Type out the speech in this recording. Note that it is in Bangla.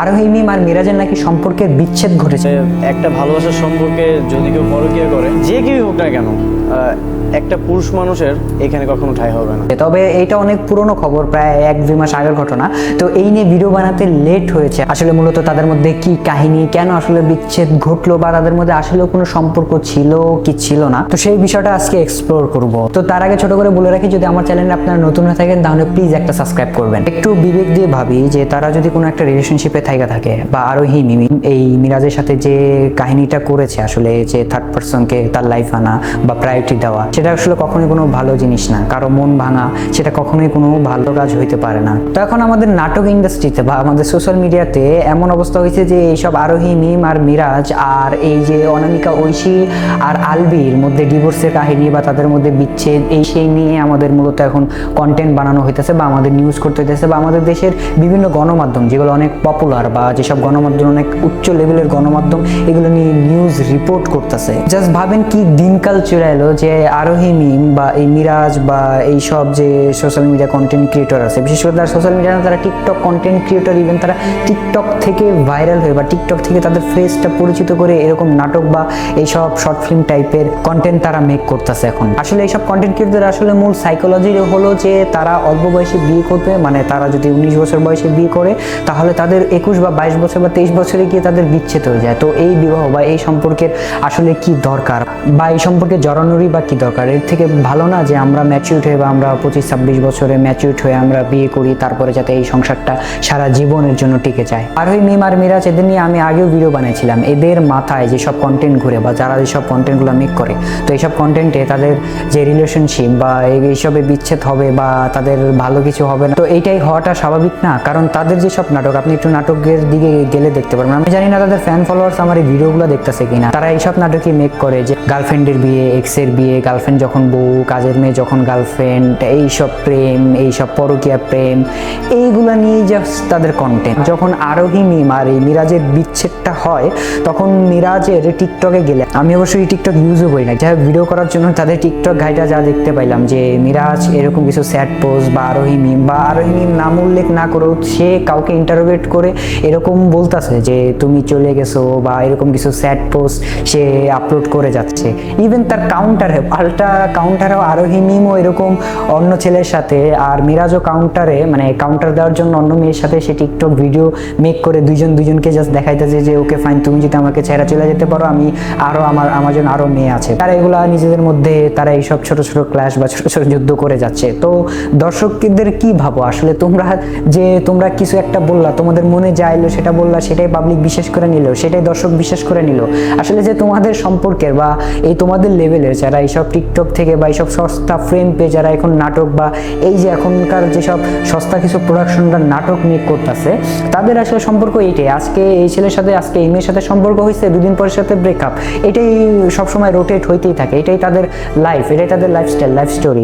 আরোহী মিম আর মিরাজের নাকি সম্পর্কের বিচ্ছেদ ঘটেছে। একটা ভালোবাসার সম্পর্কে যদি কেউ পরকিয়া করে, যে কেউ হোক না কেন একটা পুরুষ মানুষের এখানে কখনো ঠাই হবে না। তবে এইটা অনেক পুরনো খবর, প্রায় এক দুই মাস আগের ঘটনা। তো এই নিয়ে ভিডিও বানাতে লেট হয়েছে। আসলে মূলত তাদের মধ্যে কি কাহিনী, কেন আসলে বিচ্ছেদ ঘটলো বা তাদের মধ্যে আসলে কোনো সম্পর্ক ছিল কি ছিল না? তো সেই বিষয়টা আজকে এক্সপ্লোর করব। তো তার আগে ছোট করে বলে রাখি, যদি আমার চ্যানেলে আপনারা নতুন হয়ে থাকেন, তাহলে প্লিজ একটা সাবস্ক্রাইব করবেন। একটু বিবেক দিয়ে ভাবি যে তারা যদি কোনো একটা রিলেশনশিপে থাইকা থাকে বা আরোহী মিমি এই মিরাজের সাথে যে কাহিনীটা করেছে আসলে, যে থার্ড পার্সনকে তার লাইফ আনা বা প্রায়োরিটি দেওয়া, সেটা আসলে কখনোই কোনো ভালো জিনিস না। কারও মন ভাঙা, সেটা কখনোই কোনো ভালো কাজ হইতে পারে না। তো এখন আমাদের নাটক ইন্ডাস্ট্রিতে বা আমাদের সোশ্যাল মিডিয়াতে এমন অবস্থা হয়েছে যে এইসব আরোহী মিম আর মিরাজ আর এই যে অনামিকা ঐশী আর আলবির মধ্যে ডিভোর্সের কাহিনী বা তাদের মধ্যে বিচ্ছেদ, এই সেই নিয়ে আমাদের মূলত এখন কন্টেন্ট বানানো হইতেছে বা আমাদের নিউজ করতে হইতেছে বা আমাদের দেশের বিভিন্ন গণমাধ্যম, যেগুলো অনেক পপুলার বা যেসব গণমাধ্যম অনেক উচ্চ লেভেলের গণমাধ্যম, এগুলো নিয়ে নিউজ রিপোর্ট করতেছে। জাস্ট ভাবেন কি দিনকাল চলে এলো যে আরোহী মিম বা এই মিরাজ বা এই সব যে সোশ্যাল মিডিয়া কন্টেন্ট ক্রিয়েটর আছে, বিশেষ করে তারা সোশ্যাল মিডিয়া তারা টিকটক কন্টেন্ট ক্রিয়েটর ইভেন তারা টিকটক থেকে ভাইরাল হয়ে বা টিকটক থেকে তাদের ফেসটা পরিচিত করে এরকম নাটক বা এইসব শর্ট ফিল্ম টাইপের কন্টেন্ট তারা মেক করতেছে এখন। আসলে এইসব কন্টেন্ট ক্রিয়েটর আসলে মূল সাইকোলজি হলো যে তারা অল্প বয়সে বিয়ে করবে মানে তারা যদি উনিশ বছর বয়সে বিয়ে করে, তাহলে তাদের একুশ বা বাইশ বছর বা তেইশ বছরে গিয়ে তাদের বিচ্ছেদ হয়ে যায়। তো এই বিবাহ বা এই সম্পর্কের আসলে কি দরকার? বা এই সম্পর্কে জড়ানোরই বা কি দরকার? এর থেকে ভালো না যে আমরা ম্যাচিউড হয়ে বা আমরা পঁচিশ, ছাব্বিশ বছরে ম্যাচিউড হয়ে আমরা বিয়ে করি, তারপরে যাতে এই সংসারটা সারা জীবনের জন্য টিকে যায়। আর ওই মিম আর মিরাজ, এদের নিয়ে আমি আগেও ভিডিও বানিয়েছিলাম। এদের মাথায় যেসব কন্টেন্ট ঘুরে বা যারা যেসব কন্টেন্টগুলো মেক করে, তো এইসব কন্টেন্টে তাদের যে রিলেশনশিপ বা এইসবে বিচ্ছেদ হবে বা তাদের ভালো কিছু হবে না, তো এইটাই হওয়াটা স্বাভাবিক না। কারণ তাদের যেসব নাটক, আপনি একটু নাটকের দিকে গেলে দেখতে পারবেন। আমি জানি না তাদের ফ্যান ফলোয়ার্স আমার এই ভিডিওগুলো দেখতেছে কিনা। তারা এইসব নাটকই মেক করে যে গার্লফ্রেন্ডের বিয়ে এক্সের বিয়ে গার্লফ্রেন্ড যখন বউ, কাজের মেয়ে যখন গার্লফ্রেন্ড এইসব প্রেম, এইসব পরকীয়া প্রেম, এইগুলা নিয়ে জাস্ট তাদের কন্টেন্ট যখন আরোহী মিম আর এই মিরাজের বিচ্ছেদটা হয়, তখন মিরাজের টিকটকে গেলে, আমি অবশ্যই টিকটক ইউজও করি না, যাই ভিডিও করার জন্য তাদের টিকটক গাইটা যা দেখতে পাইলাম যে মিরাজ এরকম কিছু স্যাড পোস্ট বা আরোহী মিম বা আরোহী মিম নাম উল্লেখ না করেও সে কাউকে ইন্টারোগেট করে এরকম বলতাছে যে তুমি চলে গেছো বা এরকম কিছু স্যাড পোস্ট সে আপলোড করে যাচ্ছে। ইভেন তার কাউন্টারে পাল্টা কাউন্টারেও আরোহী মিমও এরকম অন্য ছেলের সাথে, আর মিরাজও কাউন্টারে মানে কাউন্টার দেওয়ার জন্য অন্য মেয়ের সাথে সে টিকটক ভিডিও মেক করে দুইজন দুজনকে জাস্ট দেখাইতেছে যে, ওকে ফাইন তুমি যদি আমাকে ছেড়ে চলে যেতে পারো, আমি আরও আমার আমার জন্য আরও মেয়ে আছে। তারা এগুলা নিজেদের মধ্যে, তারা এইসব ছোট ছোট ক্লাস বা ছোট ছোট যুদ্ধ করে যাচ্ছে। তো দর্শকদের কি ভাবো? আসলে তোমরা যে, তোমরা কিছু একটা বললা, তোমাদের মনে যা এলো সেটা বললা, সেটাই পাবলিক বিশ্বাস করে নিল, সেটাই দর্শক বিশ্বাস করে নিল। আসলে যে তোমাদের সম্পর্কের বা এই তোমাদের লেভেলের যারা এইসব টিকটক থেকে বা এইসব সস্তা ফ্রেম পেয়ে যারা এখন নাটক বা এই যে এখনকার যেসব সস্তা কিছু প্রোডাকশনরা নাটক মেক করতেছে, তাদের আসলে সম্পর্ক এইটাই। আজকে এই ছেলের সাথে, আজকে এই মেয়ের সাথে সম্পর্ক হয়েছে, দুদিন পরের সাথে ব্রেকআপ এটাই সবসময় রোটেট হইতেই থাকে। এটাই তাদের লাইফ এটাই তাদের লাইফস্টাইল লাইফ স্টোরি